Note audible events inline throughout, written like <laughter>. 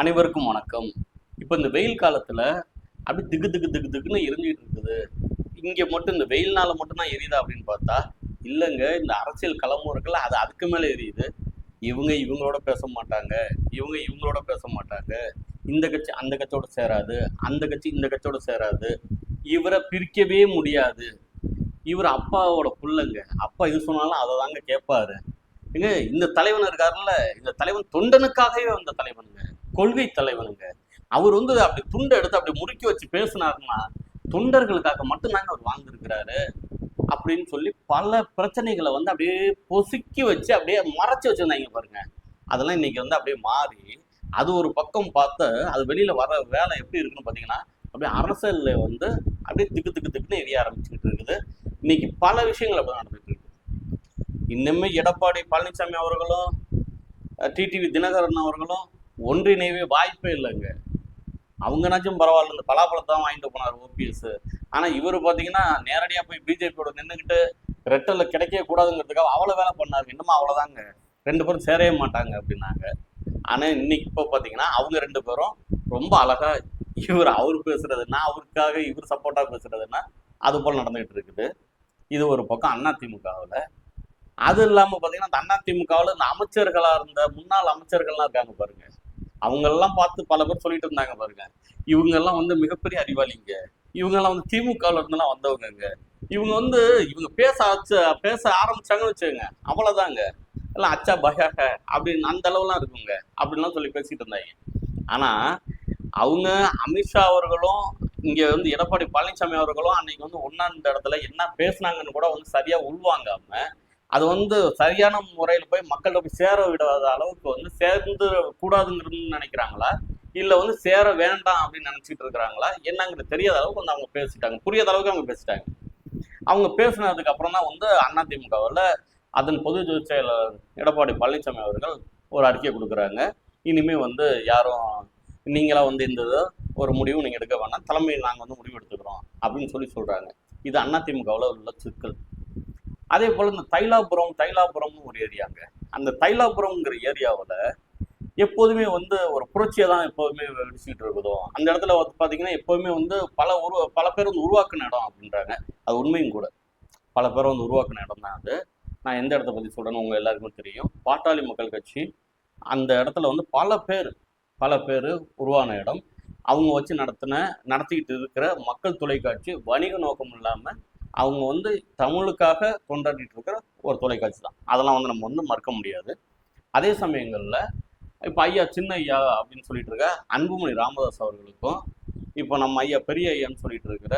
அனைவருக்கும் வணக்கம். இப்போ இந்த வெயில் காலத்தில் அப்படி திக்கு திக்கு திக்கு திக்குன்னு எரிஞ்சிட்டு இருக்குது. இங்கே மட்டும் இந்த வெயில்னால மட்டும்தான் எரியுதா அப்படின்னு பார்த்தா இல்லைங்க இந்த அரசியல் களமும் இருக்குல்ல அது அதுக்கு மேலே எரியுது. இவங்க இவங்களோட பேச மாட்டாங்க இவங்க இவங்களோட பேச மாட்டாங்க. இந்த கட்சி அந்த கட்சியோட சேராது அந்த கட்சி இந்த கட்சியோட சேராது. இவரை பிரிக்கவே முடியாது. இவர் அப்பாவோட புள்ளங்க. அப்பா இது சொன்னாலும் அதை தாங்க கேட்பாரு. ஏங்க இந்த தலைவன் இருக்காருல்ல இந்த தலைவன் தொண்டனுக்காகவே வந்த தலைவனுங்க. கொள்கை தலைவனுங்க. அவர் வந்து அப்படி துண்டை எடுத்து அப்படி முறுக்கி வச்சு பேசினாருன்னா தொண்டர்களுக்காக மட்டும்தாங்க அவர் வாழ்ந்துருக்கிறாரு அப்படின்னு சொல்லி பல பிரச்சனைகளை வந்து அப்படியே பொசுக்கி வச்சு அப்படியே மறைச்சி வச்சிருந்தாங்க பாருங்க. அதெல்லாம் இன்னைக்கு வந்து அப்படியே மாறி அது ஒரு பக்கம் பார்த்து அது வெளியில வர வேலை எப்படி இருக்குன்னு பார்த்தீங்கன்னா அப்படியே அரசியல்ல வந்து அப்படியே திக்கு திக்கு திக்குன்னு எரிய ஆரம்பிச்சுக்கிட்டு இருக்குது. இன்னைக்கு பல விஷயங்கள் அப்படி நடந்துட்டு இருக்கு. இன்னுமே எடப்பாடி பழனிசாமி அவர்களும் டிடிவி தினகரன் அவர்களும் ஒன்றிணைவே வாய்ப்பே இல்லைங்க. அவங்கனாச்சும் பரவாயில்ல இந்த பலாப்பழத்தை தான் வாங்கிட்டு போனார் ஓபிஎஸ் ஆனால் இவர் பார்த்தீங்கன்னா நேரடியாக போய் பிஜேபியோட நின்றுக்கிட்டு ரெட்டலில் கிடைக்கவே கூடாதுங்கிறதுக்காக அவ்வளோ வேலை பண்ணார். இன்னமும் அவ்வளோதாங்க ரெண்டு பேரும் சேரவே மாட்டாங்க அப்படின்னாங்க. ஆனால் இன்னைக்கு இப்போ பார்த்தீங்கன்னா அவங்க ரெண்டு பேரும் ரொம்ப அழகாக இவர் அவர் பேசுறதுன்னா அவருக்காக இவர் சப்போர்ட்டாக பேசுறதுன்னா அது போல் நடந்துகிட்டு இருக்குது. இது ஒரு பக்கம் அதிமுகவில் அது இல்லாமல் பார்த்தீங்கன்னா அந்த அதிமுகவில் இந்த அமைச்சர்களாக இருந்த முன்னாள் அமைச்சர்கள்லாம் இருக்காங்க பாருங்கள் அவங்க எல்லாம் பார்த்து பல பேர் சொல்லிட்டு இருந்தாங்க பாருங்க. இவங்க எல்லாம் வந்து மிகப்பெரிய அறிவாளிங்க. இவங்க எல்லாம் வந்து திமுகவில் இருந்தெல்லாம் வந்தவங்கங்க. இவங்க வந்து இவங்க பேச ஆச்சு பேச ஆரம்பிச்சாங்கன்னு வச்சுக்கோங்க. அவ்வளவுதாங்க. எல்லாம் அச்சா பயாக அப்படின்னு அந்த அளவுலாம் இருக்குங்க. அப்படின்லாம் சொல்லி பேசிட்டு இருந்தாங்க. ஆனா அவங்க அமித்ஷா அவர்களும் இங்க வந்து எடப்பாடி பழனிசாமி அவர்களும் அன்னைக்கு வந்து ஒன்னாந்த இடத்துல என்ன பேசுனாங்கன்னு கூட வந்து சரியா உள்வாங்காம அது வந்து சரியான முறையில் போய் மக்கள்கிட்ட போய் சேர விடாத அளவுக்கு வந்து சேர்ந்து கூடாதுங்கிறது நினைக்கிறாங்களா? இல்லை வந்து சேர வேண்டாம் அப்படின்னு நினைச்சிட்டு இருக்கிறாங்களா? என்னங்கிறது தெரியாத அளவுக்கு வந்து அவங்க பேசிட்டாங்க. புரியாத அளவுக்கு அவங்க பேசிட்டாங்க. அவங்க பேசினதுக்கு அப்புறம் தான் வந்து அதிமுகவில் அதன் பொது செயலர் எடப்பாடி பழனிசாமி அவர்கள் ஒரு அறிக்கை கொடுக்குறாங்க. இனிமே வந்து யாரும் நீங்களாம் வந்து இந்த ஒரு முடிவு நீங்கள் எடுக்க வேணாம். தலைமையில் நாங்கள் வந்து முடிவு எடுத்துக்கிறோம் அப்படின்னு சொல்லி சொல்கிறாங்க இது அதிமுகவில் உள்ள சிக்கல். அதே போல் இந்த தைலாபுரம் தைலாபுரம்னு ஒரு ஏரியாங்க அந்த தைலாபுரம்ங்கிற ஏரியாவில் எப்போதுமே வந்து ஒரு புரட்சியை தான் எப்போதுமே வெடிச்சுக்கிட்டு இருக்குதோ அந்த இடத்துல வந்து பார்த்தீங்கன்னா எப்போதுமே வந்து பல உரு பல பேர் வந்து உருவாக்குன இடம் அப்படின்றாங்க. அது உண்மையும் கூட. பல பேர் வந்து உருவாக்குன இடம் தான் அது. நான் எந்த இடத்த பற்றி சொல்கிறேன்னு உங்கள் எல்லாருக்குமே தெரியும். பாட்டாளி மக்கள் கட்சி அந்த இடத்துல வந்து பல பேர் பல பேர் உருவான இடம். அவங்க வச்சு நடத்தின நடத்திக்கிட்டு இருக்கிற மக்கள் தொலைக்காட்சி வணிக நோக்கம் இல்லாமல் அவங்க வந்து தமிழுக்காக கொண்டாடிட்டு இருக்கிற ஒரு தொலைக்காட்சி தான் அதெல்லாம் வந்து நம்ம வந்து மறுக்க முடியாது. அதே சமயங்களில் இப்போ ஐயா சின்ன ஐயா அப்படின்னு சொல்லிட்டு இருக்க அன்புமணி ராமதாஸ் அவர்களுக்கும் இப்போ நம்ம ஐயா பெரிய ஐயான்னு சொல்லிட்டு இருக்கிற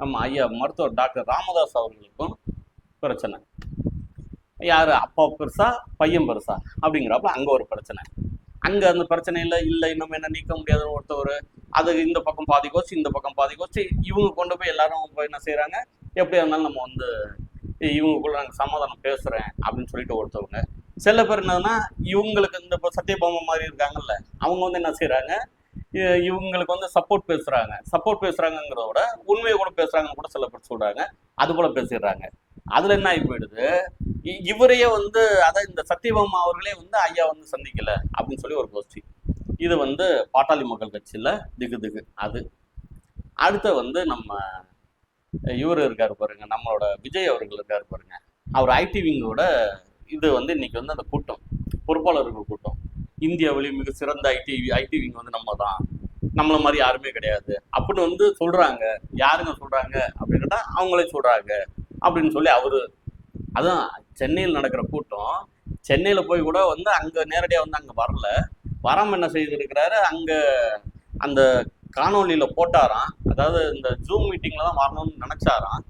நம்ம ஐயா மருத்துவர் டாக்டர் ராமதாஸ் அவர்களுக்கும் பிரச்சனை. யார்? அப்பா பெருசா பையன் பெருசா அப்படிங்கிறப்ப அங்கே ஒரு பிரச்சனை. அங்கே அந்த பிரச்சனையில் இல்லை இன்னும் என்ன நீக்க முடியாத ஒருத்தவர். அது இந்த பக்கம் பாதி கோச்சு இந்த பக்கம் பாதி கோச்சு. இவங்க கொண்டு போய் எல்லாரும் போய் என்ன செய்கிறாங்க எப்படியா இருந்தாலும் நம்ம வந்து இவங்களுக்குள்ள நாங்கள் சமாதானம் பேசுகிறேன் அப்படின்னு சொல்லிட்டு ஒருத்தவங்க. சில பேர் என்னன்னா இவங்களுக்கு இந்த இப்போ சத்யபாமா மாதிரி இருக்காங்கல்ல அவங்க வந்து என்ன செய்கிறாங்க இவங்களுக்கு வந்து சப்போர்ட் பேசுகிறாங்க சப்போர்ட் பேசுகிறாங்கங்கிறத விட உண்மையை கூட பேசுகிறாங்கன்னு கூட சில பேர் சொல்கிறாங்க அது போல பேசிடுறாங்க. அதில் என்ன ஆகி போயிடுது? இ- இவரையே வந்து அதான் இந்த சத்யபாமா அவர்களே வந்து ஐயா வந்து சந்திக்கல அப்படின்னு சொல்லி ஒரு கோஷ்டி இது வந்து பாட்டாளி மக்கள் கட்சியில் திகு திகு அது. அடுத்த வந்து நம்ம இவர் இருக்காரு பாருங்க நம்மளோட விஜய் அவர்கள் இருக்கார் பாருங்க. அவர் ஐடி விங்கோட இது வந்து இன்னைக்கு வந்து அந்த கூட்டம் பொறுப்பாளர்கள் கூட்டம். இந்தியாவிலேயே மிக சிறந்த ஐடி ஐடி விங் வந்து நம்ம தான் நம்மள மாதிரி யாருமே கிடையாது. அப்படின்னு வந்து சொல்றாங்க. யாருங்க சொல்றாங்க அப்படின்னு கேட்டால் அவங்களே சொல்றாங்க அப்படின்னு சொல்லி அவரு அதான் சென்னையில் நடக்கிற கூட்டம். சென்னையில போய் கூட வந்து அங்க நேரடியா வந்து அங்க வரல. வராம என்ன செய்திருக்கிறாரு அங்க அந்த காணொலியில் போட்டாராம். அதாவது இந்த ஜூம் மீட்டிங்கில் தான் வரணும்னு நினச்சாராம்.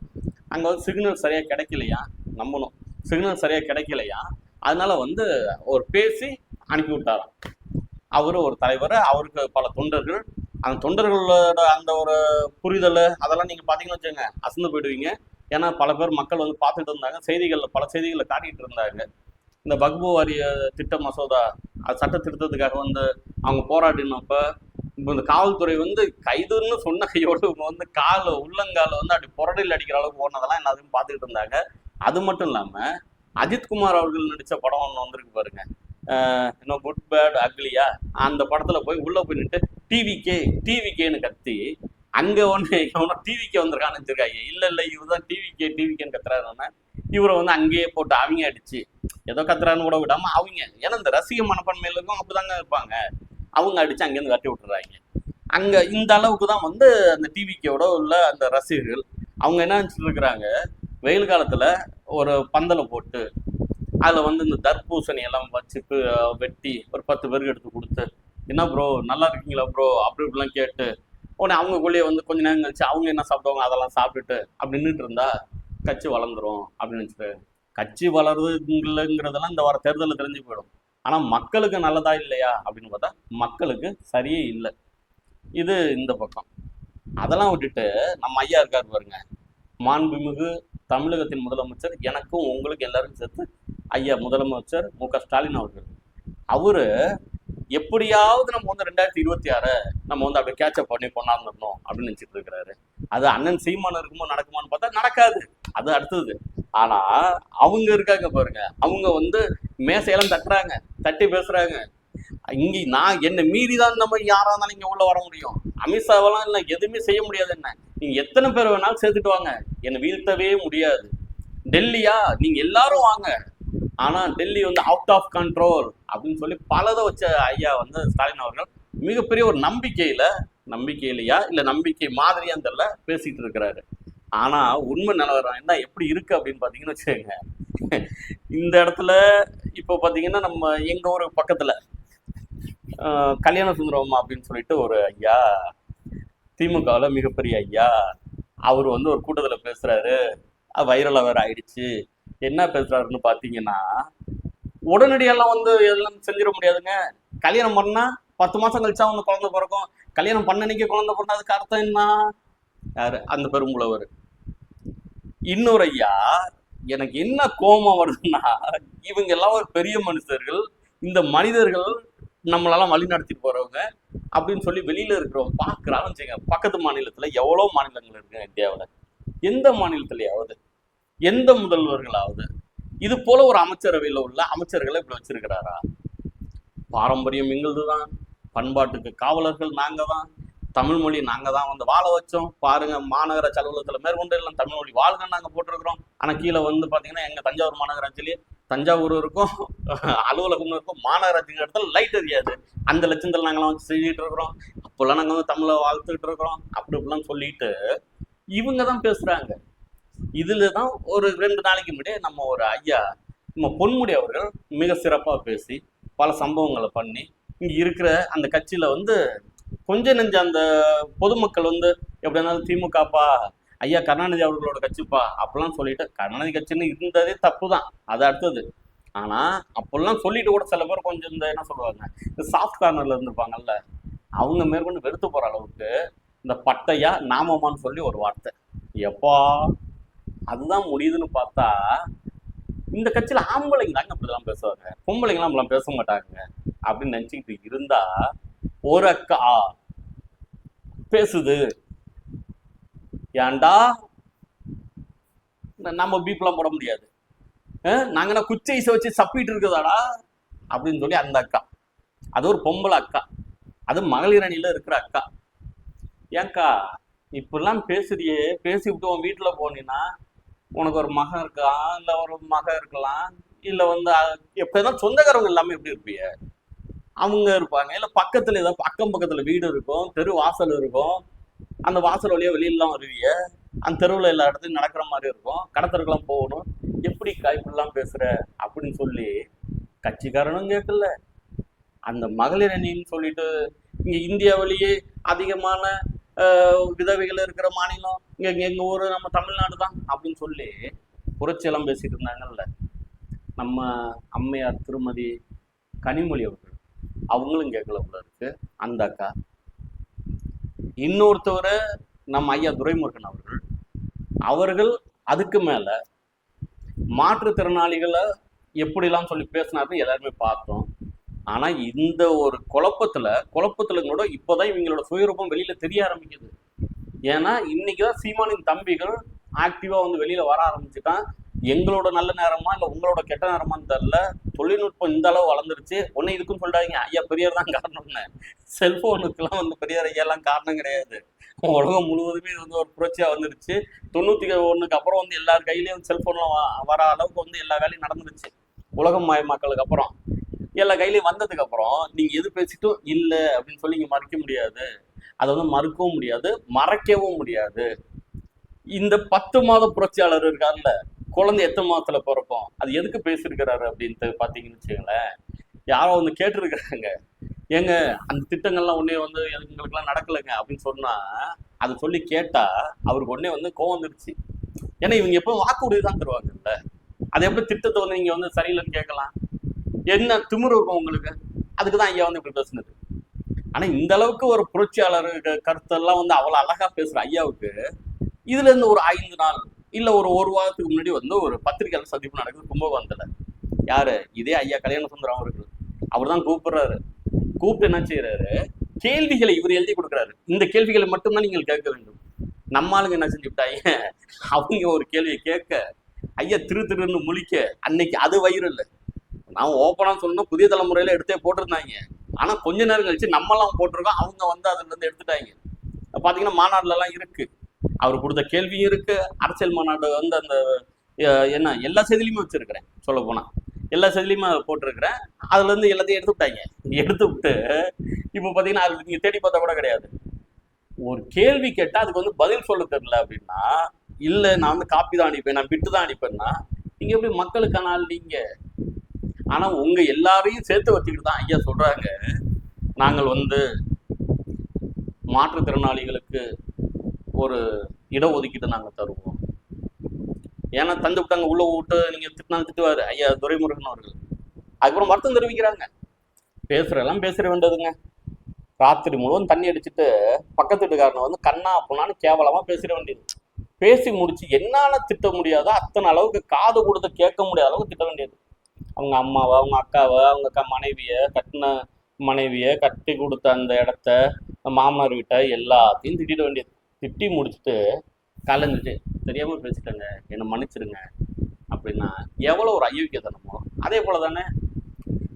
அங்கே வந்து சிக்னல் சரியாக கிடைக்கலையா? நம்பணும். சிக்னல் சரியாக கிடைக்கலையா? அதனால வந்து ஒரு பேசி அனுப்பி விட்டாராம் அவர் ஒரு தலைவர். அவருக்கு பல தொண்டர்கள். அந்த தொண்டர்களோட அந்த ஒரு புரிதல் அதெல்லாம் நீங்கள் பார்த்தீங்கன்னு வச்சுக்கோங்க அசந்து போயிடுவீங்க. ஏன்னா பல பேர் மக்கள் வந்து பார்த்துட்டு இருந்தாங்க. செய்திகளில் பல செய்திகளை காட்டிகிட்டு இருந்தாங்க. இந்த வகுப்பு வாரிய திட்ட மசோதா அது சட்ட திருத்தத்துக்காக வந்து அவங்க போராடினப்போ இந்த காவல்துறை வந்து கைதுன்னு சொன்ன கையோடு இவங்க வந்து கால உள்ளங்கால வந்து அப்படி புரடையில் அடிக்கிற அளவுக்கு போனதெல்லாம் எல்லாத்தையும் பார்த்துக்கிட்டு இருந்தாங்க. அது மட்டும் இல்லாமல் அஜித்குமார் அவர்கள் நடித்த படம் ஒன்று வந்திருக்கு பாருங்க. இன்னும் குட் பேட் அக்லியா அந்த படத்துல போய் உள்ள போய் நின்று டிவிகே டிவிகேன்னு கத்தி அங்க ஒன்று இவனை டிவிக்கே வந்திருக்கான்னு வச்சிருக்காங்க. இல்ல இல்ல இவர் தான் டிவிகே டிவிகேன்னு கத்துறாருன்னா இவரை வந்து அங்கேயே போட்டு அவங்க அடிச்சு ஏதோ கத்துறான்னு கூட விடாம அவங்க. ஏன்னா இந்த ரசிக மனப்பான்மையில அப்படிதாங்க இருப்பாங்க. அவங்க அடிச்சு அங்கேருந்து கட்டி விட்டுறாங்க. அங்க இந்த அளவுக்கு தான் வந்து அந்த டிவிக்கோட உள்ள அந்த ரசிகர்கள் அவங்க என்ன நினச்சிட்டு இருக்கிறாங்க வெயில் காலத்துல ஒரு பந்தலை போட்டு அதில் வந்து இந்த தர்பூசணி எல்லாம் வச்சு வெட்டி ஒரு பத்து பேருக்கு எடுத்து கொடுத்து என்ன ப்ரோ நல்லா இருக்கீங்களா ப்ரோ அப்படி இப்படிலாம் கேட்டு உடனே அவங்களுக்குள்ளேயே வந்து கொஞ்ச நேரம் கழிச்சு அவங்க என்ன சாப்பிடுவாங்க அதெல்லாம் சாப்பிட்டுட்டு அப்படி நின்றுட்டு இருந்தா கட்சி வளர்ந்துரும் அப்படின்னு நினச்சிட்டு கட்சி வளருதுங்கிறதெல்லாம் இந்த வார தேர்தலில் தெரிஞ்சு போயிடும். ஆனால் மக்களுக்கு நல்லதா இல்லையா அப்படின்னு பார்த்தா மக்களுக்கு சரியே இல்லை. இது இந்த பக்கம். அதெல்லாம் விட்டுட்டு நம்ம ஐயா இருக்கார் பாருங்க. மாண்புமிகு தமிழகத்தின் முதலமைச்சர் எனக்கும் உங்களுக்கு எல்லாரும் சேர்த்து ஐயா முதலமைச்சர் மு க ஸ்டாலின் அவர்கள். அவரு எப்படியாவது நம்ம வந்து ரெண்டாயிரத்தி இருபத்தி ஆறு நம்ம வந்து அப்படியே கேட்சப் பண்ணி கொண்டாந்துடணும் அப்படின்னு நினச்சிட்டு இருக்கிறாரு. அது அண்ணன் சீமான் இருக்குமோ நடக்குமான்னு பார்த்தா நடக்காது. அது அடுத்தது. ஆனா அவங்க இருக்காங்க பாருங்க. அவங்க வந்து மேசையெல்லாம் தட்டுறாங்க தட்டி பேசுறாங்க. இங்க நான் என்ன மீறி தான் நம்ம யாரா இருந்தாலும் இங்க உள்ள வர முடியும். அமித்ஷாவெல்லாம் இல்லை எதுவுமே செய்ய முடியாது என்ன. நீங்க எத்தனை பேர் வேணாலும் சேர்த்துட்டு வாங்க. என்னை வீழ்த்தவே முடியாது. டெல்லியா? நீங்க எல்லாரும் வாங்க. ஆனா டெல்லி வந்து அவுட் ஆஃப் கண்ட்ரோல் அப்படின்னு சொல்லி பலதை வச்ச ஐயா வந்து ஸ்டாலின் அவர்கள் மிகப்பெரிய ஒரு நம்பிக்கையில நம்பிக்கையிலையா இல்ல நம்பிக்கை மாதிரியான்னு தெரியல பேசிட்டு இருக்கிறாரு. ஆனா உண்மை நிலவரம் என்ன எப்படி இருக்கு அப்படின்னு பாத்தீங்கன்னு வச்சுக்கோங்க. இந்த இடத்துல இப்போ பாத்தீங்கன்னா நம்ம எங்க ஊர் பக்கத்துல கல்யாண சுந்தரம் அப்படின்னு சொல்லிட்டு ஒரு ஐயா திமுகவில் மிகப்பெரிய ஐயா அவர் வந்து ஒரு கூட்டத்தில் பேசுறாரு. வைரலாக வேற ஆயிடுச்சு. என்ன பேசுறாருன்னு பார்த்தீங்கன்னா உடனடியெல்லாம் வந்து எல்லாம் செஞ்சிட முடியாதுங்க. கல்யாணம் பண்ணா பத்து மாசம் கழிச்சா வந்து குழந்தை பிறக்கும். கல்யாணம் பண்ண அன்னைக்கு குழந்தை பிறந்தா அதுக்கு அர்த்தம் என்ன? யாரு? அந்த பெரும்புலவர். இன்னொரு ஐயா எனக்கு என்ன கோபம் வருதுன்னா இவங்க எல்லாம் ஒரு பெரிய மனுஷர்கள். இந்த மனிதர்கள் நம்மளெல்லாம் வழி நடத்திட்டு போறவங்க அப்படின்னு சொல்லி வெளியில இருக்கிறவங்க பார்க்குறான்னு வச்சுங்க பக்கத்து மாநிலத்துல எவ்வளவு மாநிலங்கள் இருக்குங்க இந்தியாவில்? எந்த மாநிலத்திலேயாவது? எந்த முதல்வர்களாவது? இது போல ஒரு அமைச்சரவையில் உள்ள அமைச்சர்களை இப்படி வச்சிருக்கிறாரா? பாரம்பரியம் எங்களது தான் பண்பாட்டுக்கு காவலர்கள் நாங்க தான் தமிழ் மொழி நாங்க தான் வந்து வாழ வச்சோம். பாருங்க மாநகராட்சி அலுவலகத்தில் மேற்கொண்டு எல்லாம் தமிழ் மொழி வாழ்க நாங்க போட்டிருக்கிறோம். ஆனா கீழே வந்து பாத்தீங்கன்னா எங்க தஞ்சாவூர் மாநகராட்சியிலேயே தஞ்சாவூர் இருக்கும் <laughs> அலுவலகம் இருக்கும் மாநகராட்சிங்க இடத்துல லைட் எரியாது. அந்த லட்சத்தில் நாங்களாம் வந்து செஞ்சுட்டு இருக்கிறோம். அப்போல்லாம் நாங்க வந்து தமிழை வாழ்த்துக்கிட்டு இருக்கிறோம். அப்படி இப்படிலாம் சொல்லிட்டு இவங்க தான் பேசுறாங்க. இதுல தான் ஒரு ரெண்டு நாளைக்கு முன்னாடியே நம்ம ஒரு ஐயா நம்ம பொன்முடி அவர்கள் மிக சிறப்பாக பேசி பல சம்பவங்களை பண்ணி இங்கே இருக்கிற அந்த கட்சியில் வந்து கொஞ்ச நெஞ்ச அந்த பொதுமக்கள் வந்து எப்படி இருந்தாலும் திமுகப்பா ஐயா கருணாநிதி அவர்களோட கட்சிப்பா அப்பெல்லாம் சொல்லிட்டு கருணாநிதி கட்சின்னு இருந்ததே தப்பு தான் அது அடுத்தது. ஆனா அப்பெல்லாம் சொல்லிட்டு கூட சில பேர் கொஞ்சம் இந்த என்ன சொல்லுவாங்க இந்த சாஃப்ட் கார்னர்ல இருந்திருப்பாங்கல்ல அவங்க மேற்கொண்டு வெறுத்து போற அளவுக்கு இந்த பட்டையா நாமமான்னு சொல்லி ஒரு வார்த்தை. எப்பா அதுதான் முடியுதுன்னு பார்த்தா இந்த கட்சியில ஆம்பளைங்க தாங்க அப்படிலாம் பேசுவாங்க பொம்பளைங்களாம் அப்படிலாம் பேச மாட்டாங்க அப்படின்னு நினச்சிக்கிட்டு இருந்தால் ஒரு அக்கா பேசுது. ஏன்டா? நம்ம பீப்லாம் போட முடியாது. நாங்கன்னா குச்சை இசை வச்சு சப்பிட்டு இருக்குதாடா அப்படின்னு சொல்லி அந்த அக்கா. அது ஒரு பொம்பளை அக்கா. அது மகளிர் அணியில் இருக்கிற அக்கா. ஏங்க்கா இப்படிலாம் பேசுறியே? பேசி விட்டு உன் வீட்டுல போனீன்னா உனக்கு ஒரு மகன் இருக்கலாம் இல்ல ஒரு மகன் இருக்கலாம்? இல்ல வந்து அ- சொந்தக்காரவங்க எல்லாமே எப்படி இருப்பீங்க? அவங்க இருப்பாங்க. இல்ல பக்கத்துல ஏதாவது அக்கம் பக்கத்துல வீடு இருக்கும் தெரு வாசல் இருக்கும். அந்த வாசல் வழியா வெளியிலாம் வருவீங்க. அந்த தெருவுல எல்லா இடத்துலையும் நடக்கிற மாதிரி இருக்கும். கடத்தருக்கெல்லாம் போகணும். எப்படி இப்படிலாம் பேசுற? அப்படின்னு சொல்லி கட்சிக்காரனும் கேட்கல. அந்த மகளிர் அணின்னு சொல்லிட்டு இங்க இந்தியாவிலேயே அதிகமான விதவைகள் இருக்கிற மாநிலம். இங்க இங்க எங்க ஊர் நம்ம தமிழ்நாடு தான் அப்படின்னு சொல்லி புரட்சியெல்லாம் பேசிட்டு இருந்தாங்கல்ல. நம்ம அம்மையார் திருமதி கனிமொழி அவர்கள். அவங்களும் கேட்கல போல இருக்கு. அந்த அக்கா. இன்னொருத்தவர் நம்ம ஐயா துரைமுருகன் அவர்கள் அவர்கள் அதுக்கு மேல மாற்றுத்திறனாளிகளை எப்படிலாம் சொல்லி பேசினாருன்னு எல்லாருமே பார்த்தோம். ஆனா இந்த ஒரு குழப்பத்துல குழப்பத்தில் கூட இப்போதான் இவங்களோட சுயரூபம் வெளியில தெரிய ஆரம்பிக்குது. ஏன்னா இன்னைக்கு தான் சீமானின் தம்பிகள் ஆக்டிவா வந்து வெளியில வர ஆரம்பிச்சுட்டான். எங்களோட நல்ல நேரமா இல்லை உங்களோட கெட்ட நேரமான்னு தெரில தொழில்நுட்பம் இந்த அளவு வளர்ந்துருச்சு. ஒன்று இதுக்கும் சொல்லாதீங்க ஐயா பெரியார் தான் காரணம்னு. செல்போனுக்கெல்லாம் வந்து பெரியார் ஐயாலாம் எல்லாம் காரணம் கிடையாது. உலகம் முழுவதுமே இது வந்து ஒரு புரட்சியாக வந்துருச்சு. தொண்ணூற்றி ஒன்றுக்கு அப்புறம் வந்து எல்லார் கையிலையும் செல்போன்லாம் வர அளவுக்கு வந்து எல்லா வேலையும் நடந்துருச்சு. உலகம் மயமாக்கலுக்கு அப்புறம். எல்லா கையிலையும் வந்ததுக்கு அப்புறம் நீங்க எது பேசிட்டும் இல்லை அப்படின்னு சொல்லி இங்க மறைக்க முடியாது. அதை வந்து மறுக்கவும் முடியாது. மறைக்கவும் முடியாது. இந்த பத்து மாத புரட்சியாளர் இருக்கார்ல குழந்தை எத்தனை மாதத்துல பிறப்போம் அது எதுக்கு பேசியிருக்கிறாரு அப்படின்ட்டு பார்த்தீங்கன்னு வச்சுங்களேன் யாரோ வந்து கேட்டிருக்கிறாங்க. ஏங்க அந்த திட்டங்கள்லாம் உடனே வந்து எங்களுக்கெல்லாம் நடக்கலைங்க அப்படின்னு சொன்னா அதை சொல்லி கேட்டா அவருக்கு உடனே வந்து கோவம் வந்துருச்சு. ஏன்னா இவங்க எப்போ வாக்குறுதி தான் தருவாங்கல்ல. அது எப்படி திட்டத்தை வந்து இங்கே வந்து சரியில்லைன்னு கேட்கலாம்? என்ன திமிரு இருக்கும் உங்களுக்கு? அதுக்கு தான் ஐயா வந்து இப்படி பேசுனது. ஆனால் இந்த அளவுக்கு ஒரு புரட்சியாளர் கருத்தெல்லாம் வந்து அவ்வளோ அழகாக பேசுகிற ஐயாவுக்கு இதுலேருந்து ஒரு ஐந்து நாள் இல்லை ஒரு ஒரு வாரத்துக்கு முன்னாடி வந்து ஒரு பத்திரிகையாளர் சந்திப்பு நடக்குது கும்பகோணத்தில். யார்? இதே ஐயா கல்யாண சுந்தரம் அவர்கள். அவர் தான் கூப்பிடுறாரு. கூப்பிட்டு என்ன செய்யறாரு கேள்விகளை இவர் எழுதி கொடுக்குறாரு. இந்த கேள்விகளை மட்டும்தான் நீங்கள் கேட்க வேண்டும். நம்ம ஆளுங்க என்ன செஞ்சுட்டாங்க? அவங்க ஒரு கேள்வியை கேட்க ஐயா திரு திருன்னு முழிக்க அன்னைக்கு அது வயிறு இல்லை. நான் ஓப்பனாக சொல்லணும் புதிய தலைமுறையில எடுத்தே போட்டிருந்தாங்க. ஆனால் கொஞ்ச நேரம் கழிச்சு நம்மலாம் போட்டிருக்கோம் அவங்க வந்து அதுலேருந்து எடுத்துட்டாங்க. பார்த்தீங்கன்னா மாநாடுலலாம் இருக்குது அவர் கொடுத்த கேள்வியும் இருக்கு. அரசியல் மாநாடு வந்து அந்த என்ன எல்லா செய்திலையுமே வச்சிருக்கிறேன் சொல்ல போனால் எல்லா செய்திலையுமே போட்டிருக்கிறேன். அதுல இருந்து எல்லாத்தையும் எடுத்து விட்டாங்க. எடுத்து விட்டு இப்போ பாத்தீங்கன்னா அது நீங்க தேடி பார்த்தா கூட கிடையாது. ஒரு கேள்வி கேட்டா அதுக்கு வந்து பதில் சொல்ல தெரியல அப்படின்னா இல்ல நான் வந்து காப்பி தான் அனுப்பேன் நான் பிட்டு தான் அனுப்பேன்னா நீங்க எப்படி மக்களுக்கான ஆள் நீங்க? ஆனா உங்க எல்லாரையும் சேர்த்து வச்சுக்கிட்டு தான் ஐயா சொல்றாங்க. நாங்கள் வந்து மாற்றுத்திறனாளிகளுக்கு ஒரு இடஒதுக்கீடு நாங்க தருவோம். ஏன்னா தந்து விட்டாங்க உள்ள விட்டு நீங்க திட்டினாலும் திட்டுவாரு. ஐயா துரைமுருகன் அவர்கள். அதுக்கப்புறம் வருத்தம் தெரிவிக்கிறாங்க. பேசுறதெல்லாம் பேசிட வேண்டியதுங்க. ராத்திரி முழுவதும் தண்ணி அடிச்சுட்டு பக்கத்து வீட்டுக்காரனை வந்து கண்ணா அப்படின்னாலும் கேவலமா பேசிட வேண்டியது. பேசி முடிச்சு என்னால திட்ட முடியாதோ அத்தனை அளவுக்கு காது கொடுத்து கேட்க முடியாத அளவுக்கு திட்ட வேண்டியது. அவங்க அம்மாவை அவங்க அக்காவை அவங்க க மனைவியை கட்டின மனைவியை கட்டி கொடுத்த அந்த இடத்த மாமனார் வீட்டை எல்லாத்தையும் திட்டிட வேண்டியது. திட்டி முடிச்சுட்டு கலந்துட்டு தெரியாமல் பேசிட்டேங்க என்னை மன்னிச்சிடுங்க அப்படின்னா எவ்வளோ ஒரு அயோக்கியத்தனமோ அதே போல தானே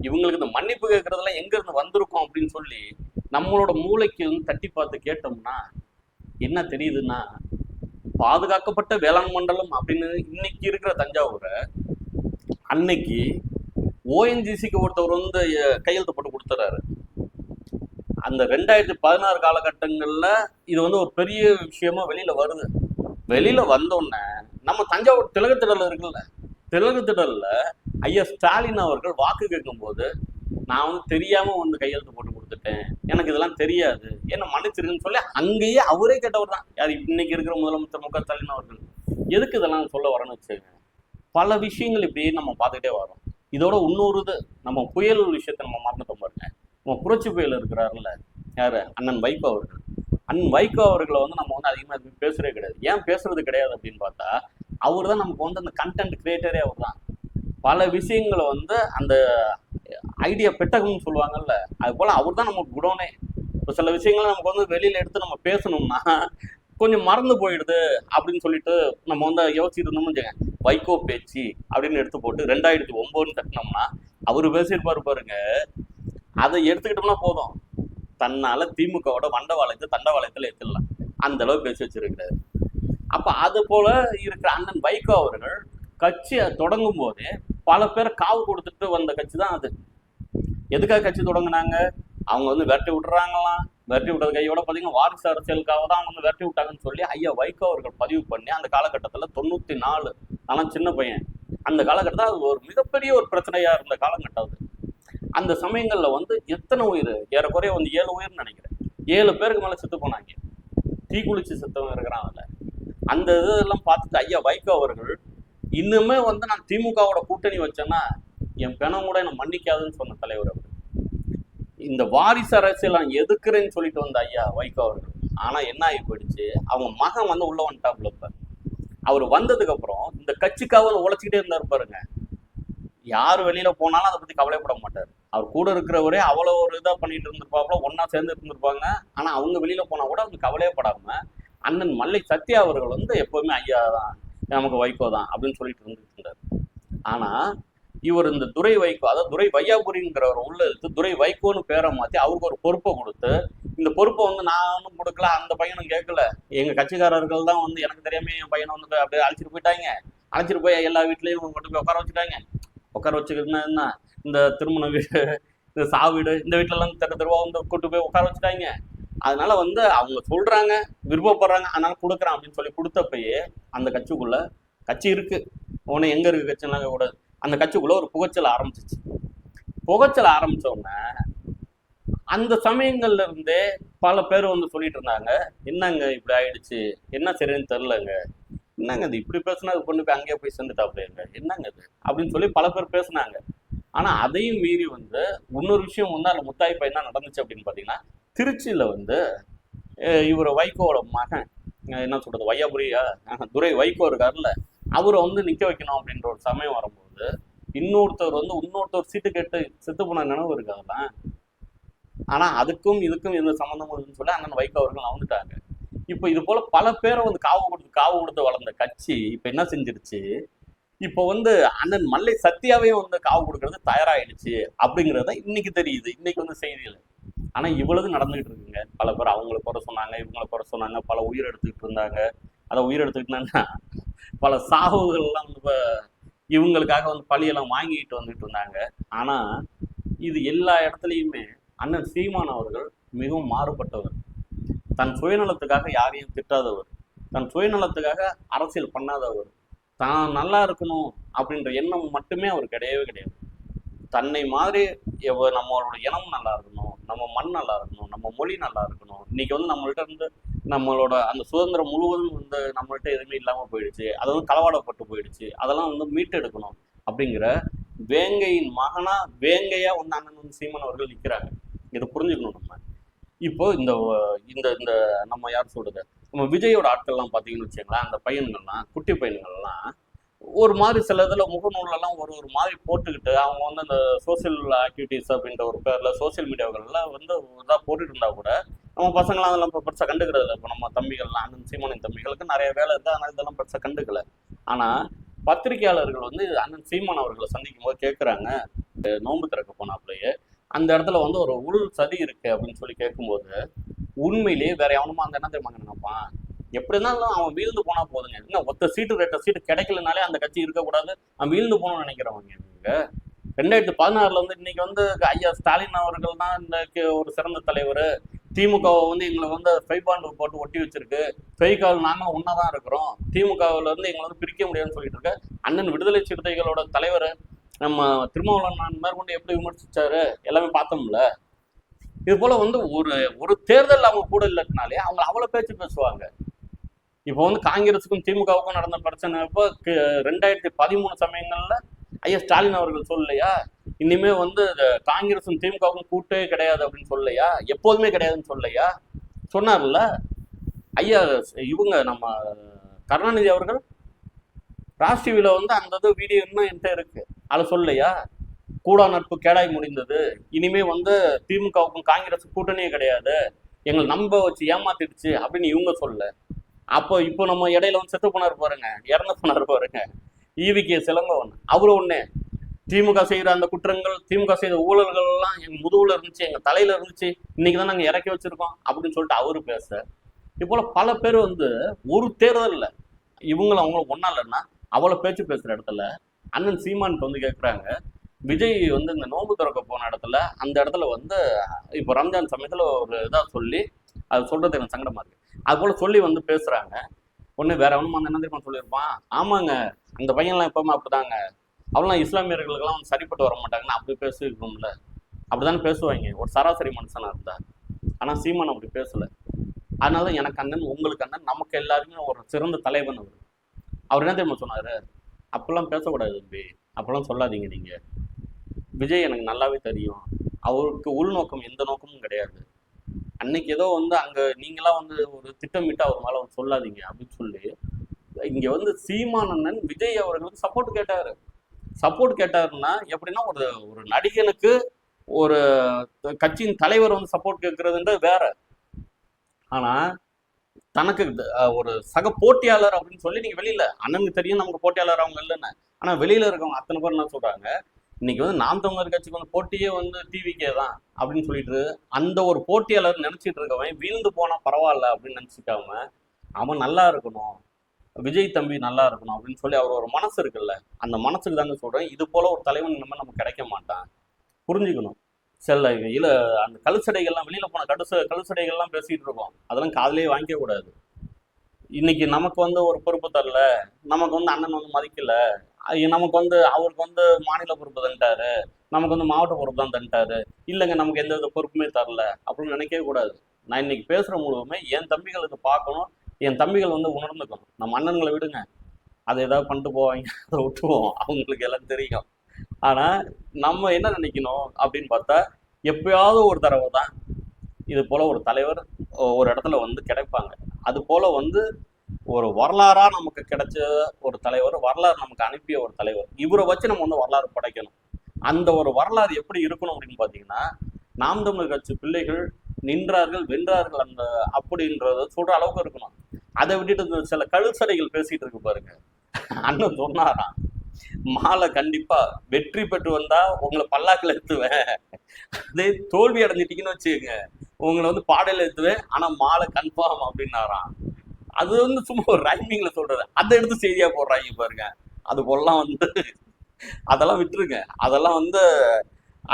இவங்களுக்கு இந்த மன்னிப்பு கேட்குறதெல்லாம் எங்கேருந்து வந்திருக்கோம் வந்திருக்கும் அப்படின்னு சொல்லி நம்மளோட மூளைக்கு வந்து தட்டி பார்த்து கேட்டோம்னா என்ன தெரியுதுன்னா பாதுகாக்கப்பட்ட வேளாண் மண்டலம் அப்படின்னு இன்னைக்கு இருக்கிற தஞ்சாவூரை அன்னைக்கு ஓஎன்ஜிசிக்கு ஒருத்தவர் வந்து கையெழுத்து போட்டு கொடுத்துறாரு. அந்த ரெண்டாயிரத்தி பதினாறு காலகட்டங்களில் இது வந்து ஒரு பெரிய விஷயமா வெளியில வருது. வெளியில வந்தோடனே நம்ம தஞ்சாவூர் திலகத்திடல் இருக்குல்ல திலகத்திடல்ல ஐயா ஸ்டாலின் அவர்கள் வாக்கு கேட்கும்போது நான் வந்து தெரியாம வந்து கையெழுத்து போட்டு கொடுத்துட்டேன். எனக்கு இதெல்லாம் தெரியாது. என்ன மன்னிச்சிருக்குன்னு சொல்லி அங்கேயே அவரே கேட்டவர் தான். யார் இன்னைக்கு இருக்கிற முதலமைச்சர் மு க ஸ்டாலின் அவர்கள். எதுக்கு இதெல்லாம் சொல்ல வரேன்னு வச்சுக்கோங்க. பல விஷயங்கள் இப்படியே நம்ம பார்த்துக்கிட்டே வரோம். இதோட இன்னொரு இது நம்ம புயல் விஷயத்தை நம்ம மறந்துட்டோம் பாருங்க. நம்ம புரட்சி புயல் இருக்கிறாருல்ல யாரு? அண்ணன் வைகோ அவர்கள். அண்ணன் வைகோ அவர்களை வந்து நம்ம வந்து அதிகமாக எதுவும் பேசுறதே கிடையாது. ஏன் பேசுறது கிடையாது அப்படின்னு பார்த்தா அவர் தான் நமக்கு வந்து அந்த கண்டென்ட் கிரியேட்டரே அவர் தான் பல விஷயங்களை வந்து அந்த ஐடியா பெட்டகம்னு சொல்லுவாங்கல்ல அது போல அவர் தான் நமக்கு குடோனே. இப்போ சில விஷயங்களை நமக்கு வந்து வெளியில எடுத்து நம்ம பேசணும்னா கொஞ்சம் மறந்து போயிடுது அப்படின்னு சொல்லிட்டு நம்ம வந்து யோசிச்சுட்டு இருந்தோம்னு வச்சுக்கோங்க. வைகோ பேச்சு அப்படின்னு எடுத்து போட்டு ரெண்டாயிரத்தி ஒன்பதுன்னு தட்டினோம்னா அவர் பேசியிருப்பாரு பாருங்க. அதை எடுத்துக்கிட்டோம்னா போதும். தன்னால திமுகவோட வண்டவாளத்தை தண்டவாளத்தில் எடுத்துடலாம் அந்த அளவு பேசி வச்சிருக்கிறாரு. அப்ப அது போல இருக்கிற அண்ணன் வைகோ அவர்கள் கட்சியை தொடங்கும் போதே பல பேர் காவு கொடுத்துட்டு வந்த கட்சி தான் அது. எதுக்காக கட்சி தொடங்கினாங்க? அவங்க வந்து விரட்டி விட்டுறாங்களாம் விரட்டி விட்டது கையோட பார்த்தீங்கன்னா வாரிசு அரசியலுக்காக தான் அவங்க வந்து விரட்டி விட்டாங்கன்னு சொல்லி ஐயா வைகோ அவர்கள் பதிவு பண்ணி அந்த காலகட்டத்தில் தொண்ணூற்றி நாலு. ஆனால் சின்ன பையன். அந்த காலகட்டத்தில் அது ஒரு மிகப்பெரிய ஒரு பிரச்சனையாக இருந்த காலகட்டம் அது. அந்த சமயங்களில் வந்து எத்தனை உயிர்? ஏறக்குறைய வந்து ஏழு உயிர்னு நினைக்கிறேன். ஏழு பேருக்கு மேலே செத்து போனாங்க. தீக்குளிச்சு செத்தவங்க இருக்கிறான் அதில் அந்த இதெல்லாம் பார்த்துட்டு ஐயா வைகோ அவர்கள் இன்னுமே வந்து நான் திமுகவோட கூட்டணி வச்சேன்னா என் பெணம் கூட என்னை மன்னிக்காதுன்னு சொன்ன தலைவர் அவர். இந்த வாரிசு அரசியல் நான் எதுக்குறேன்னு சொல்லிட்டு வந்த ஐயா வைகோ அவர்கள். ஆனால் என்ன ஆகி போயிடுச்சு? அவங்க மகன் வந்து உள்ள வந்துட்டாப்புல இப்போ. அவர் வந்ததுக்கப்புறம் இந்த கட்சிக்காக உழைச்சிக்கிட்டே இருந்தார் பாருங்க. யார் வெளியில் போனாலும் அதை பற்றி கவலைப்பட மாட்டார். அவர் கூட இருக்கிறவரே அவ்வளோ ஒரு இதாக பண்ணிட்டு இருந்திருப்பாப்புல ஒன்றா சேர்ந்து இருந்திருப்பாங்க. ஆனா அவங்க வெளியில போனா கூட அவங்க கவலையப்படாம அண்ணன் மல்லை சத்யா அவர்கள் வந்து எப்பவுமே ஐயா தான் நமக்கு வைகோ தான் அப்படின்னு சொல்லிட்டு இருந்துட்டு இருந்தார். ஆனா இவர் இந்த துரை வைகோ அதாவது துரை வையாபுரிங்கிறவர் உள்ள எடுத்து துரை வைகோன்னு பேரை மாற்றி அவருக்கு ஒரு பொறுப்பை கொடுத்து இந்த பொறுப்பை வந்து நானும் கொடுக்கல அந்த பையனும் கேட்கல. எங்க கட்சிக்காரர்கள் தான் வந்து எனக்கு தெரியாம என் பையனை வந்து அப்படியே அழைச்சிட்டு போயிட்டாங்க. அழைச்சிட்டு போய் எல்லா வீட்லயும் கொண்டு போய் உட்கார வச்சுட்டாங்க. உட்கார வச்சுக்கிறதுனா என்ன? இந்த திருமண வீடு இந்த சா வீடு இந்த வீட்டிலலாம் தெரு தெருவாக வந்து கூட்டு போய் உட்கார வச்சுட்டாங்க. அதனால வந்து அவங்க சொல்கிறாங்க விருப்பப்படுறாங்க அதனால கொடுக்குறான் அப்படின்னு சொல்லி கொடுத்தப்பயே அந்த கட்சிக்குள்ள கட்சி இருக்கு. உன எங்கே இருக்கு கட்சினாங்க கூடாது அந்த கட்சிக்குள்ள ஒரு புகைச்சல் ஆரம்பிச்சிச்சு. புகைச்சல் ஆரம்பிச்ச உடனே அந்த சமயங்கள்ல இருந்தே பல பேர் வந்து சொல்லிட்டு இருந்தாங்க என்னங்க இப்படி ஆயிடுச்சு? என்ன சரின்னு தெரிலங்க என்னங்க அது இப்படி பேசுனா அது கொண்டு போய் அங்கேயே போய் சேர்ந்துட்டாப்லைங்க என்னங்க அது அப்படின்னு சொல்லி பல பேர் பேசுனாங்க. ஆனா அதையும் மீறி வந்து இன்னொரு விஷயம் வந்து அந்த முத்தாய்ப்பா என்ன நடந்துச்சு அப்படின்னு பார்த்தீங்கன்னா திருச்சியில வந்து அஹ் இவர் வைகோவோட மகன் என்ன சொல்றது வையாபுரியா துரை வைகோ இருக்காருல்ல அவரை வந்து நிக்க வைக்கணும் அப்படின்ற ஒரு சமயம் வரும்போது இன்னொருத்தர் வந்து இன்னொருத்தர் சீட்டு கேட்டு செத்து போன நினைவு இருக்கு ஆனா அதுக்கும் இதுக்கும் எந்த சம்மந்தமும் இல்லைன்னு சொல்லி அண்ணன் வைகோ அவர்கள் அவனுட்டாங்க இப்போ இது போல பல பேரை வந்து காவு கொடுத்து காவு கொடுத்து வளர்ந்த கட்சி இப்போ என்ன செஞ்சிருச்சு? இப்போ வந்து அண்ணன் மல்லை சத்யாவே வந்து காவு கொடுக்கறது தயாராகிடுச்சு அப்படிங்கிறது இன்னைக்கு தெரியுது. இன்னைக்கு வந்து செய்திகள் ஆனால் இவ்வளவு நடந்துகிட்டு இருக்குங்க. பல பேர் அவங்கள குறை சொன்னாங்க இவங்களை குறை சொன்னாங்க பல உயிர் எடுத்துக்கிட்டு இருந்தாங்க. அதை உயிர் எடுத்துக்கிட்டா பல சாவுகள்லாம் வந்து இவங்களுக்காக வந்து பழியெல்லாம் வாங்கிட்டு வந்துட்டு இருந்தாங்க. ஆனால் இது எல்லா இடத்துலையுமே அண்ணன் சீமான் அவர்கள் மிகவும் மாறுபட்டவர். தன் சுயநலத்துக்காக யாரையும் திட்டாதவர். தன் சுயநலத்துக்காக அரசியல் பண்ணாதவர். தான் நல்லா இருக்கணும் அப்படின்ற எண்ணம் மட்டுமே அவர் கிடையவே கிடையாது. தன்னை மாதிரி எவ- நம்மளோட இனம் நல்லா இருக்கணும் நம்ம மண் நல்லா இருக்கணும் நம்ம மொழி நல்லா இருக்கணும். இன்னைக்கு வந்து நம்மள்ட்ட இருந்து நம்மளோட அந்த சுதந்திரம் முழுவதும் வந்து நம்மள்ட்ட எதுவுமே இல்லாமல் போயிடுச்சு. அது வந்து களவாடப்பட்டு போயிடுச்சு. அதெல்லாம் வந்து மீட்டெடுக்கணும் அப்படிங்கிற வேங்கையின் மகனா வேங்கையா வந்து அண்ணன் வந்து சீமன் அவர்கள் நிற்கிறாங்க இதை புரிஞ்சுக்கணும் நம்ம. இப்போ இந்த இந்த இந்த நம்ம யார் சொல்றது? நம்ம விஜயோட ஆட்கள்லாம் பார்த்தீங்கன்னு வச்சுங்களேன் அந்த பையன்கள்லாம் குட்டி பையன்கள்லாம் ஒரு மாதிரி சில இதில் முகநூலெல்லாம் ஒரு ஒரு மாதிரி போட்டுக்கிட்டு அவங்க வந்து அந்த சோஷியல் ஆக்டிவிட்டீஸ் அப்படின்ற ஒரு பேரில் சோஷியல் மீடியாக்கள்லாம் வந்து இதாக போட்டுட்டு இருந்தால் கூட நம்ம பசங்களாம் அதெல்லாம் இப்போ பெருசாக கண்டுக்கிறது இல்லை இப்போ நம்ம தம்பிகள்லாம் அண்ணன் சீமானின் தம்பிகளுக்கு நிறைய வேலை இருக்குது ஆனால் இதெல்லாம் பெருசாக கண்டுக்கல. ஆனால் பத்திரிகையாளர்கள் வந்து அண்ணன் சீமான் அவர்களை சந்திக்கும் போது கேட்குறாங்க நோன்பு திறக்க போனாப்லயே அந்த இடத்துல வந்து ஒரு உள் சதி இருக்கு அப்படின்னு சொல்லி கேட்கும்போது உண்மையிலேயே வேற எவனுமா அந்த என்ன தெரியுமா நினைப்பான்? எப்படி இருந்தாலும் அவன் வீழ்ந்து போனா போதுங்க. என்ன ஒத்த சீட்டு ரெட்ட சீட்டு கிடைக்கலனாலே அந்த கட்சி இருக்கக்கூடாது. அவன் வீழ்ந்து போகணும்னு நினைக்கிறவங்க நீங்க. ரெண்டாயிரத்தி பதினாறுல வந்து இன்னைக்கு வந்து ஐயா ஸ்டாலின் அவர்கள் தான் இன்னைக்கு ஒரு சிறந்த தலைவர். திமுகவை வந்து எங்களை வந்து ஃபைபாண்டு போட்டு ஒட்டி வச்சிருக்கு. ஃபைகால் நாங்களும் ஒன்றா தான் இருக்கிறோம். திமுகவில் இருந்து எங்களை வந்து பிரிக்க முடியாதுன்னு சொல்லிட்டு இருக்க அண்ணன் விடுதலை சிறுத்தைகளோட தலைவர். நம்ம திருமாவளவன் மேற்கொண்டு எப்படி விமர்சிச்சாரு? எல்லாமே பார்த்தோம்ல. இது போல வந்து ஒரு ஒரு தேர்தல் அவங்க கூட இல்லைனாலே அவங்க அவ்வளோ பேச்சு பேசுவாங்க. இப்போ வந்து காங்கிரஸுக்கும் திமுகவுக்கும் நடந்த பிரச்சனை இப்போ ரெண்டாயிரத்தி பதிமூணு சமயங்களில் ஐயா ஸ்டாலின் அவர்கள் சொல்லலையா? இனிமே வந்து காங்கிரஸும் திமுகவுக்கும் கூட்டே கிடையாது அப்படின்னு சொல்லலையா? எப்போதுமே கிடையாதுன்னு சொல்லலையா? சொன்னார்ல. ஐயா இவங்க நம்ம கருணாநிதி அவர்கள் ராஜ் வந்து அந்த இது வீடியோ இன்னும் என்கிட்ட இருக்குது அதை சொல்லலையா? கூடா நட்பு கேடாய் முடிந்தது. இனிமே வந்து திமுகவுக்கும் காங்கிரஸ் கூட்டணியே கிடையாது. எங்களை நம்ப வச்சு ஏமாத்திடுச்சு அப்படின்னு இவங்க சொல்ல அப்போ இப்போ நம்ம இடையில வந்து செத்து போனார் பாருங்க. இறந்து போனார் பாருங்க. ஈவி கே ஒன்று அவரு ஒண்ணு. திமுக செய்யற அந்த குற்றங்கள் திமுக செய்த ஊழல்கள் எல்லாம் எங்க முதுகுல இருந்துச்சு எங்க தலையில இருந்துச்சு. இன்னைக்கு தான் நாங்க இறக்கி வச்சிருக்கோம் அப்படின்னு சொல்லிட்டு அவரு பேச. இது பல பேர் வந்து ஒரு தேர்தலில் இவங்களும் அவங்களும் ஒன்னா இல்லைன்னா அவ்வளவு பேச்சு பேசுற இடத்துல அண்ணன் சீமான்ட்டு வந்து கேட்குறாங்க விஜய் வந்து இந்த நோன்பு திறக்க போன இடத்துல அந்த இடத்துல வந்து இப்போ ரம்ஜான் சமயத்தில் ஒரு இதாக சொல்லி அது சொல்கிறது எனக்கு சங்கடமா இருக்கு. அது போல் சொல்லி வந்து பேசுகிறாங்க ஒன்று வேற ஒன்றும் அந்த என்ன தெரியுமா சொல்லியிருப்பான்? ஆமாங்க அந்த பையன்லாம் எப்பவுமே அப்படிதாங்க. அவெல்லாம் இஸ்லாமியர்களுக்கெல்லாம் வந்து சரிப்பட்டு வர மாட்டாங்கன்னு அப்படி பேசிருக்கோம்ல அப்படிதானே பேசுவாங்க. ஒரு சராசரி மனுஷனாக இருந்தார் ஆனால் சீமான் அப்படி பேசலை. அதனால எனக்கு அண்ணன் உங்களுக்கு அண்ணன் நமக்கு எல்லாருமே ஒரு சிறந்த தலைவன் அவர். அவர் என்ன தெரியுமா சொன்னார்? அப்பெல்லாம் பேசக்கூடாது தம்பி. அப்பெல்லாம் சொல்லாதீங்க நீங்கள் விஜய் எனக்கு நல்லாவே தெரியும். அவருக்கு உள்நோக்கம் எந்த நோக்கமும் கிடையாது. அன்னைக்கு ஏதோ வந்து அங்கே நீங்களாம் வந்து ஒரு திட்டமிட்டு அவர் மேலே வந்து சொல்லாதீங்க அப்படின்னு சொல்லி இங்கே வந்து சீமான் அண்ணன் விஜய் அவர்களுக்கு சப்போர்ட் கேட்டார். சப்போர்ட் கேட்டாருன்னா எப்படின்னா ஒரு ஒரு நடிகனுக்கு ஒரு கட்சியின் தலைவர் வந்து சப்போர்ட் கேட்கறதுன்றது வேற. ஆனால் தனக்கு ஒரு சக போட்டியாளர் அப்படின்னு சொல்லி நீங்க வெளியில அண்ணனுக்கு தெரியும் நமக்கு போட்டியாளர் அவங்க இல்லைன்னு. ஆனா வெளியில இருக்கவங்க அத்தனை பேர் என்ன சொல்றாங்க? இன்னைக்கு வந்து நாம் தமிழர் கட்சிக்கு வந்து போட்டியே வந்து டிவிக்கே தான் அப்படின்னு சொல்லிட்டு அந்த ஒரு போட்டியாளர் நினைச்சிட்டு இருக்கவன் வீழ்ந்து போனா பரவாயில்ல அப்படின்னு நினைச்சுக்காம அவன் நல்லா இருக்கணும். விஜய் தம்பி நல்லா இருக்கணும் அப்படின்னு சொல்லி அவர் ஒரு மனசு இருக்குல்ல அந்த மனசுக்கு தாங்க சொல்றேன். இது போல ஒரு தலைவன் இனிமேல் நமக்கு கிடைக்க மாட்டான். புரிஞ்சுக்கணும். சில இல்ல அந்த கழுச்சடைகள்லாம் வெளியில போன கடுச கழுச்சடைகள்லாம் பேசிட்டு இருக்கோம். அதெல்லாம் காதுலயே வாங்கிக்க கூடாது. இன்னைக்கு நமக்கு வந்து ஒரு பொறுப்பு தரல. நமக்கு வந்து அண்ணன் வந்து மதிக்கல. நமக்கு வந்து அவருக்கு வந்து மாநில பொறுப்பு தந்துட்டாரு. நமக்கு வந்து மாவட்ட பொறுப்பு தான் தந்துட்டாரு. இல்லைங்க நமக்கு எந்த வித பொறுப்புமே தரல. அப்படின்னு நினைக்கவே கூடாது. நான் இன்னைக்கு பேசுற முழுவதுமே என் தம்பிகளுக்கு பார்க்கணும். என் தம்பிகள் வந்து உணர்ந்துக்கணும். நம்ம அண்ணன்களை விடுங்க. அதை ஏதாவது பண்ணிட்டு போவாங்க. அதை விட்டுருவோம். அவங்களுக்கு எல்லாம் தெரியும். ஆனா நம்ம என்ன நினைக்கணும் அப்படின்னு பார்த்தா எப்பயாவது ஒரு தடவை தான் இது போல ஒரு தலைவர் ஒரு இடத்துல வந்து கிடைப்பாங்க. அது போல வந்து ஒரு வரலாறா நமக்கு கிடைச்ச ஒரு தலைவர் வரலாறு நமக்கு அனுப்பிய ஒரு தலைவர் இவரை வச்சு நம்ம வந்து வரலாறு படைக்கணும். அந்த ஒரு வரலாறு எப்படி இருக்கணும் அப்படின்னு பார்த்தீங்கன்னா நாம் தமிழ் கட்சி பிள்ளைகள் நின்றார்கள் வென்றார்கள் அந்த அப்படின்றத சொல்ற அளவுக்கு இருக்கணும். அதை விட்டுட்டு சில கழுசடைகள் பேசிட்டு இருக்கு பாருங்க. அண்ணன் சொன்னாராம் மாலை கண்டிப்பா வெற்றி பெற்று வந்தா உங்களை பல்லாக்கில் எடுத்துவேன் அதே தோல்வி அடைஞ்சிட்டீங்கன்னு வச்சுக்கோங்க. உங்களை வந்து பாடையில எடுத்துவேன் ஆனா மாலை கன்ஃபார்ம் அப்படின்னாராம். அது வந்து சும்மா ஒரு ரைமிங்ல சொல்றது. அதை எடுத்து செய்தியா போடுறாங்க பாருங்க. அது போலாம் வந்து அதெல்லாம் விட்டுருங்க. அதெல்லாம் வந்து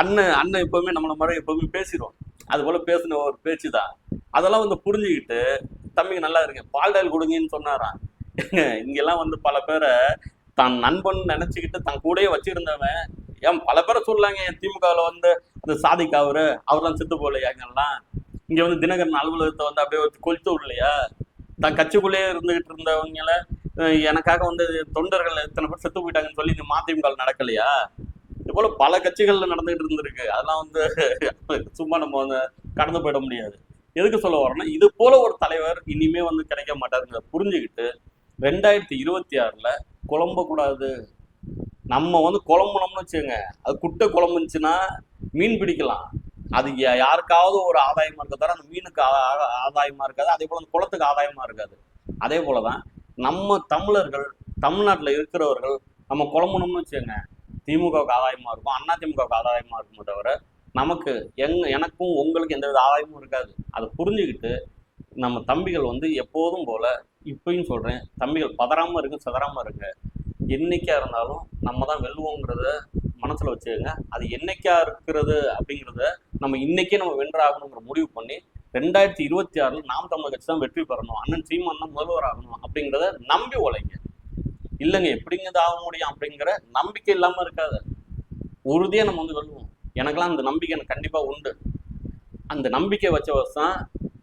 அண்ணன் அண்ணன் எப்பவுமே நம்மள மாதிரி எப்பவுமே பேசிடுவோம் அது போல பேசின ஒரு பேச்சு தான் அதெல்லாம் வந்து புரிஞ்சுக்கிட்டு தம்பிங்க நல்லா இருங்க. பால்டாயில் கொடுங்கன்னு சொன்னாராம். இங்கெல்லாம் வந்து பல பேரை தான் நண்பன் நினைச்சுக்கிட்டு தன் கூடயே வச்சிருந்தவன். ஏன் பல பேரை சொல்லாங்க என் திமுகவில் வந்து இந்த சாதிக்கு அவரு அவர்லாம் செத்து போகலையாங்கலாம் இங்கே வந்து தினகரன் அலுவலகத்தை வந்து அப்படியே கொளுத்து விடலையா? தன் கட்சிக்குள்ளேயே இருந்துகிட்டு இருந்தவங்கள எனக்காக வந்து தொண்டர்கள் இத்தனை பேர் செத்து போயிட்டாங்கன்னு சொல்லி இந்த மதிமுக நடக்கலையா? இது போல பல கட்சிகள்ல நடந்துகிட்டு இருந்திருக்கு. அதெல்லாம் வந்து <laughs> சும்மா நம்ம வந்து கடந்து போயிட முடியாது. எதுக்கு சொல்ல வரோம்னா இது போல ஒரு தலைவர் இனிமே வந்து கிடைக்க மாட்டாருங்க. புரிஞ்சுக்கிட்டு ரெண்டாயிரத்தி இருபத்தி ஆறுல குழம்பக்கூடாது. நம்ம வந்து குழம்புனோம்னு வச்சுக்கோங்க. அது குட்டை குழம்புச்சுன்னா மீன் பிடிக்கலாம். அது யா- யாருக்காவது ஒரு ஆதாயமாக இருக்க தவிர அந்த மீனுக்கு ஆ- ஆ- இருக்காது. அதே போல் அந்த குளத்துக்கு ஆதாயமாக இருக்காது. அதே போலதான் நம்ம தமிழர்கள் தமிழ்நாட்டில் இருக்கிறவர்கள் நம்ம குழம்புனோம்னு வச்சுக்கோங்க. திமுகவுக்கு ஆதாயமாக இருக்கும். அண்ணா திமுகவுக்கு ஆதாயமாக இருக்குமே தவிர நமக்கு எங் எனக்கும் உங்களுக்கு எந்த வித ஆதாயமும் இருக்காது. அதை புரிஞ்சுக்கிட்டு நம்ம தம்பிகள் வந்து எப்போதும் போல இப்பயும் சொல்கிறேன் தம்பிகள் பதறாமல் இருங்க சதறாமல் இருங்க. என்னைக்கா இருந்தாலும் நம்ம தான் வெல்லுவோங்கிறத மனசில் வச்சுக்கோங்க. அது என்னைக்கா இருக்கிறது அப்படிங்கிறத நம்ம இன்னைக்கே நம்ம வென்றாகணுங்கிற முடிவு பண்ணி ரெண்டாயிரத்தி இருபத்தி ஆறில் நாம் தமிழ் கட்சி தான் வெற்றி பெறணும். அண்ணன் சீமான் தான் முதல்வர் ஆகணும் அப்படிங்கிறத நம்பி உழைங்க. இல்லைங்க எப்படிங்கிறது ஆக முடியும் அப்படிங்கிற நம்பிக்கை இல்லாமல் இருக்காது. உறுதியாக நம்ம வந்து வெல்லுவோம். எனக்கெல்லாம் அந்த நம்பிக்கை எனக்கு கண்டிப்பாக உண்டு. அந்த நம்பிக்கை வச்ச வருஷம்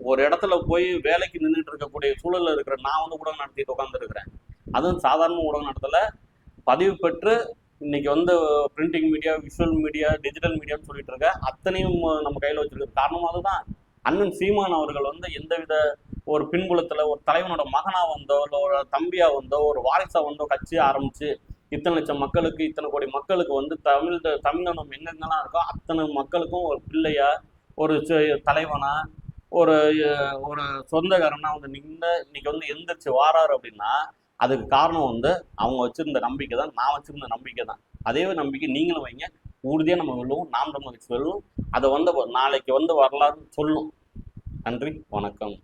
ஒரு இடத்துல போய் வேலைக்கு நின்றுட்டு இருக்கக்கூடிய சூழலில் இருக்கிற நான் வந்து ஊடகம் நடத்திட்டு உட்காந்துருக்கிறேன் அதுவும் சாதாரண ஊடகம் நடத்தல. பதிவு பெற்று இன்னைக்கு வந்து printing media visual media digital மீடியான்னு சொல்லிட்டு இருக்க. அத்தனையும் நம்ம கையில் வச்சிருக்க காரணம் அதுதான். அண்ணன் சீமான் அவர்கள் வந்து எந்தவித ஒரு பின்புலத்தில் ஒரு தலைவனோட மகனாக வந்தோ இல்லை ஒரு தம்பியாக வந்தோ ஒரு வாரிசாக வந்தோ கட்சி ஆரம்பித்து இத்தனை லட்சம் மக்களுக்கு இத்தனை கோடி மக்களுக்கு வந்து தமிழ் தமிழனம் எங்கெங்கெல்லாம் இருக்கோ அத்தனை மக்களுக்கும் ஒரு பிள்ளையா ஒரு சி- தலைவனா ஒரு ஒரு சொந்தக்காரன்னா வந்து நின்று இன்னைக்கு வந்து எந்திரிச்சு வாராரு அப்படின்னா அதுக்கு காரணம் வந்து அவங்க வச்சிருந்த நம்பிக்கை தான் நான் வச்சிருந்த நம்பிக்கை தான். அதே நம்பிக்கை நீங்களும் வைங்க. உறுதியாக நம்ம வெல்லுவோம். நாம் நம்ம வெல்லுவோம். அதை வந்து நாளைக்கு வந்து வரலாறுன்னு சொல்லும். நன்றி. வணக்கம்.